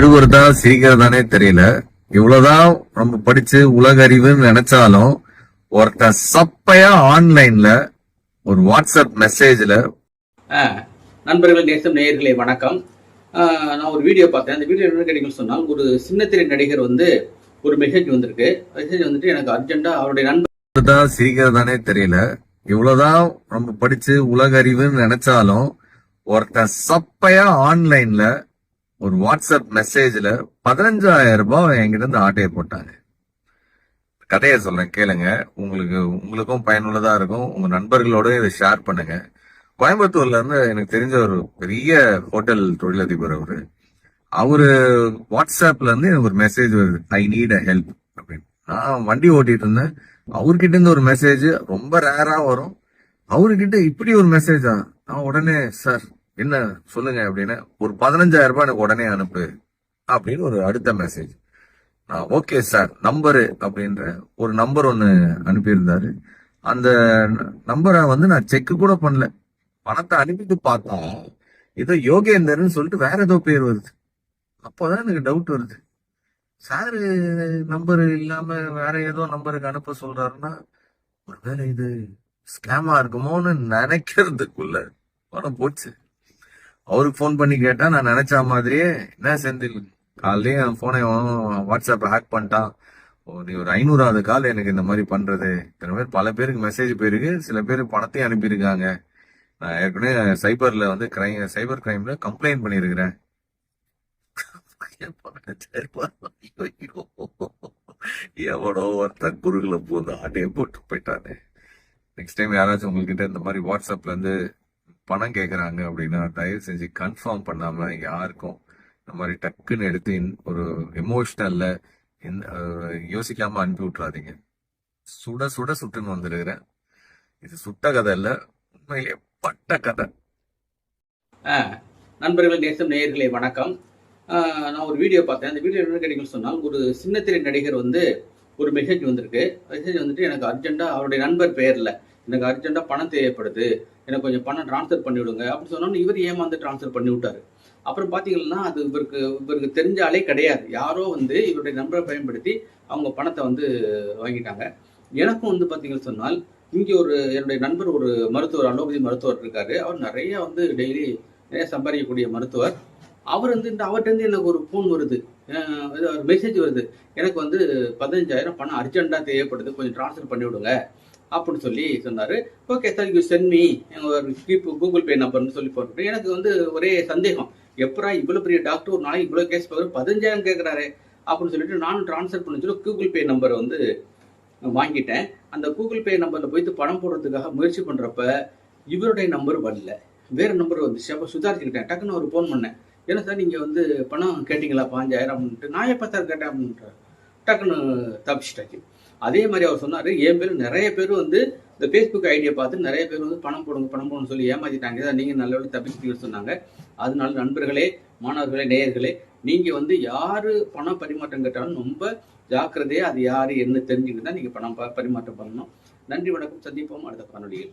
அழுவுறதா சிரிக்கிறதானே தெரியல. இவ்வளவுதான் நம்ம படிச்சு உலக அறிவுன்னு நினைச்சாலும் ஒருத்தன் சப்பையா ஆன்லைன்ல ஒரு வாட்ஸ்அப் மெசேஜ்ல நண்பர்கள் நேசம் நேயர்களே வணக்கம். நான் ஒரு வீடியோ பார்த்தேன். அந்த வீடியோ என்ன கேட்டீங்கன்னு சொன்னால் ஒரு சின்னத்திரை நடிகர் வந்து ஒரு மெசேஜ் வந்திருக்கு. மெசேஜ் வந்துட்டு எனக்கு அர்ஜென்ட்டா அவருடைய நண்பர் சிரிக்கிறதானே தெரியல. இவ்வளவுதான் நம்ம படிச்சு உலக அறிவுன்னு நினைச்சாலும் ஒருத்தன் சப்பையா ஆன்லைன்ல ஒரு வாட்ஸ்அப் மெசேஜில் பதினஞ்சாயிரம் ரூபாய் என்கிட்ட இருந்து ஆட்டையை போட்டாங்க. கதையை சொல்கிறேன் கேளுங்க. உங்களுக்கு உங்களுக்கும் பயனுள்ளதாக இருக்கும். உங்கள் நண்பர்களோட இதை ஷேர் பண்ணுங்க. கோயம்புத்தூர்லேருந்து எனக்கு தெரிஞ்ச ஒரு பெரிய ஹோட்டல் தொழிலதிபர் அவர். அவர் வாட்ஸ்அப்லேருந்து எனக்கு ஒரு மெசேஜ் வருது. ஐ நீட் அ ஹெல்ப் அப்படின்னு. நான் வண்டி ஓட்டிகிட்டு இருந்தேன். அவர்கிட்ட இருந்து ஒரு மெசேஜ் ரொம்ப ரேராக வரும். அவர்கிட்ட இப்படி ஒரு மெசேஜா நான் உடனே சார் என்ன சொல்லுங்க அப்படின்னு ஒரு பதினஞ்சாயிரம் ரூபாய் எனக்கு உடனே அனுப்பு அப்படின்னு ஒரு அடுத்த மெசேஜ் ஓகே சார் நம்பரு அப்படின்ற ஒரு நம்பர் ஒன்று அனுப்பியிருந்தாரு. அந்த நம்பரை வந்து நான் செக் கூட பண்ணல. பணத்தை அனுப்பிட்டு பார்த்தா ஏதோ யோகேந்தர்னு சொல்லிட்டு வேற ஏதோ பேர் வருது. அப்போதான் எனக்கு டவுட் வருது. சார் நம்பர் இல்லாம வேற ஏதோ நம்பருக்கு அனுப்ப சொல்றாருன்னா ஒருவேளை இது ஸ்கேமா இருக்குமோன்னு நினைக்கிறதுக்குள்ள பணம் போச்சு. அவருக்கு ஃபோன் பண்ணி கேட்டா நான் நினைச்ச மாதிரியே என்ன செந்தில்? காலையிலே என் போனை வாட்ஸ்அப் ஹேக் பண்ணிட்டான். நீ ஒரு ஐநூறாவது கால் எனக்கு இந்த மாதிரி பண்றது. இத்தனை பேர் பல பேருக்கு மெசேஜ் போயிருக்கு. சில பேர் பணத்தையும் அனுப்பியிருக்காங்க. நான் ஏற்கனவே சைபர்ல வந்து கிரைம் சைபர் கிரைம்ல கம்ப்ளைண்ட் பண்ணியிருக்கிறேன். ஐயோ, எவனோ ஒருத்தன் குறுகுல பூந்து ஆட்டையை போட்டு போயிட்டானே. நெக்ஸ்ட் டைம் யாராச்சும் உங்ககிட்ட இந்த மாதிரி வாட்ஸ்அப்ல இருந்து பணம் கேட்குறாங்க அப்படின்னா தயவு செஞ்சு கன்ஃபார்ம் பண்ணாம யாருக்கும் இந்த மாதிரி டக்குன்னு எடுத்து ஒரு எமோஷனல்ல யோசிக்காம அனுப்பி விட்றாதீங்க சுட சுட சுட்டுன்னு வந்திருக்கிறேன். இது சுட்ட கதை இல்லை உண்மையிலே பட்ட கதை. நண்பர்கள் நேசம் நேயர்களே வணக்கம். நான் ஒரு வீடியோ பார்த்தேன். அந்த வீடியோ என்ன கேட்டீங்கன்னு சொன்னால் ஒரு சின்னத்திரை நடிகர் வந்து ஒரு மெசேஜ் வந்திருக்கு. மெசேஜ் வந்துட்டு எனக்கு அர்ஜென்ட்டாக அவருடைய நண்பர் பேரில் எனக்கு அர்ஜென்ட்டாக பணம் தேவைப்படுது. எனக்கு கொஞ்சம் பணம் ட்ரான்ஸ்ஃபர் பண்ணி விடுங்க அப்படின்னு சொன்னோன்னு இவர் ஏமாந்து ட்ரான்ஸ்ஃபர் பண்ணி விட்டாரு அப்புறம் பார்த்தீங்கன்னா அது இவருக்கு இவருக்கு தெரிஞ்ச ஆளே கிடையாது. யாரோ வந்து இவருடைய நம்பரை பயன்படுத்தி அவங்க பணத்தை வந்து வாங்கிட்டாங்க. எனக்கும் வந்து பார்த்தீங்கன்னு சொன்னால் இங்கே ஒரு என்னுடைய நண்பர் ஒரு மருத்துவர் அலோபதி மருத்துவர் இருக்காரு. அவர் நிறைய வந்து டெய்லி நிறைய சம்பாதிக்கக்கூடிய மருத்துவர். அவர் வந்து இந்த அவர்கிட்ட எனக்கு ஒரு ஃபோன் வருது. மெசேஜ் வருது. எனக்கு வந்து பதினஞ்சாயிரம் பணம் அர்ஜென்ட்டாக தேவைப்படுது. கொஞ்சம் ட்ரான்ஸ்ஃபர் பண்ணி விடுங்க அப்படின்னு சொல்லி சொன்னார். Okay sir you sent me ஒரு கூகுள் பே நம்பர்னு சொல்லி போட்டு எனக்கு வந்து ஒரே சந்தேகம். எப்பரா இவ்வளோ பெரிய டாக்டர் ஒரு நாளைக்கு இவ்வளோ கேஸ் பார்க்குற பதினஞ்சாயிரம் கேட்குறாரு அப்படின்னு சொல்லிட்டு நானும் ட்ரான்ஸ்ஃபர் பண்ணி சொல்லி கூகுள் பே நம்பரை வந்து வாங்கிட்டேன். அந்த கூகுள் பே நம்பரில் போயிட்டு பணம் போடுறதுக்காக முயற்சி பண்ணுறப்ப இவருடைய நம்பர் வரல. வேற நம்பர் வந்துச்சு. அப்போ சுதாரிச்சுக்கிட்டேன். டக்குன்னு ஒரு ஃபோன் பண்ணேன். என்ன சார் நீங்கள் வந்து பணம் கேட்டிங்களா பாஞ்சாயிரம் அப்படின்ட்டு நான் எப்போ சார் கேட்டேன் அப்படின்ட்டு டக்குன்னு தப்பிச்சிட்டாச்சு. அதே மாதிரி அவர் சொன்னார் என் பேர் நிறைய பேர் வந்து இந்த ஃபேஸ்புக் ஐடியை பார்த்து நிறைய பேர் வந்து பணம் போடுங்க பணம் போடுன்னு சொல்லி ஏமாத்திட்டாங்க. இதை நீங்கள் நல்ல வழி சொன்னாங்க. அதனால நண்பர்களே மாணவர்களே நேயர்களே நீங்கள் வந்து யார் பணம் பரிமாற்றம் கேட்டாலும் ரொம்ப ஜாக்கிரதையாக அது யார் என்ன தெரிஞ்சுக்கிட்டு தான் நீங்கள் பணம் பரிமாற்றம் பண்ணணும். நன்றி வணக்கம். சந்திப்போம். அடுத்த காணொலியில்